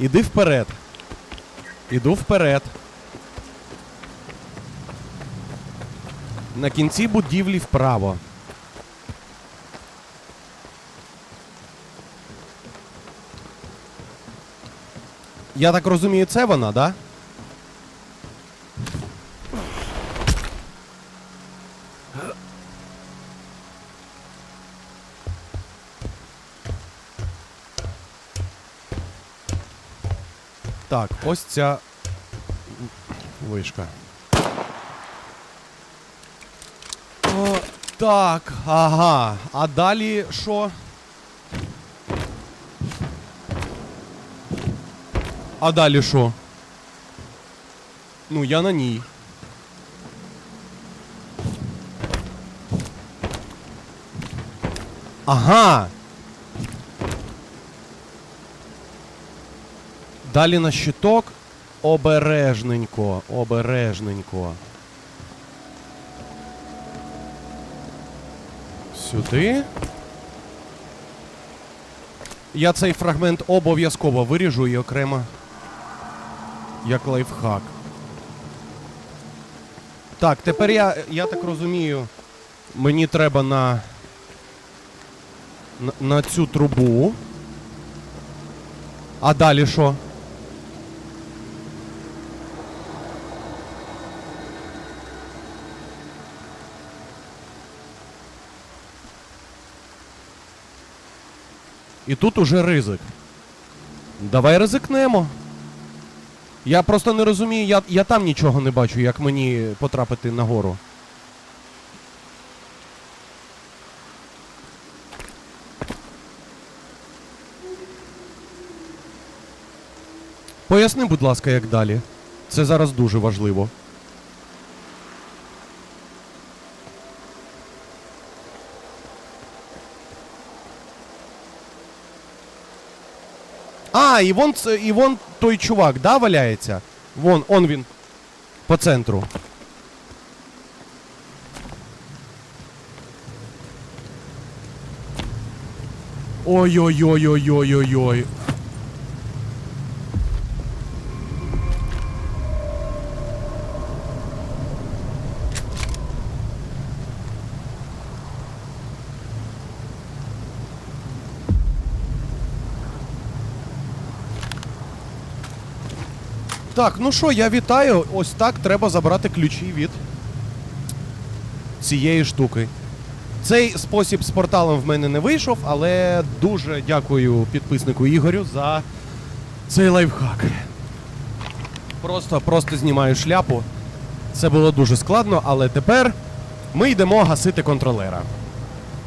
Іди вперед. Іду вперед. На кінці будівлі вправо. Я так розумію, це вона, да? Так, ось ця вишка. О, так, ага. А далі що? А далі що? Ну, я на ній. Ага. Далі на щиток. Обережненько, обережненько. Сюди. Я цей фрагмент обов'язково виріжу і окремо. Як лайфхак. Так, тепер я, я так розумію, мені треба на, на, на цю трубу. А далі що? І тут уже ризик. Давай ризикнемо. Я просто не розумію, я, я там нічого не бачу, як мені потрапити нагору. Поясни, будь ласка, як далі. Це зараз дуже важливо. А, і вон, ц- і вон той чувак, да, валяється? Вон, он він. По центру. Ой-ой-ой-ой-ой-ой-ой. Так, ну що, я вітаю. Ось так треба забрати ключі від цієї штуки. Цей спосіб з порталом в мене не вийшов, але дуже дякую підписнику Ігорю за цей лайфхак. Просто, просто знімаю шляпу. Це було дуже складно, але тепер ми йдемо гасити контролера.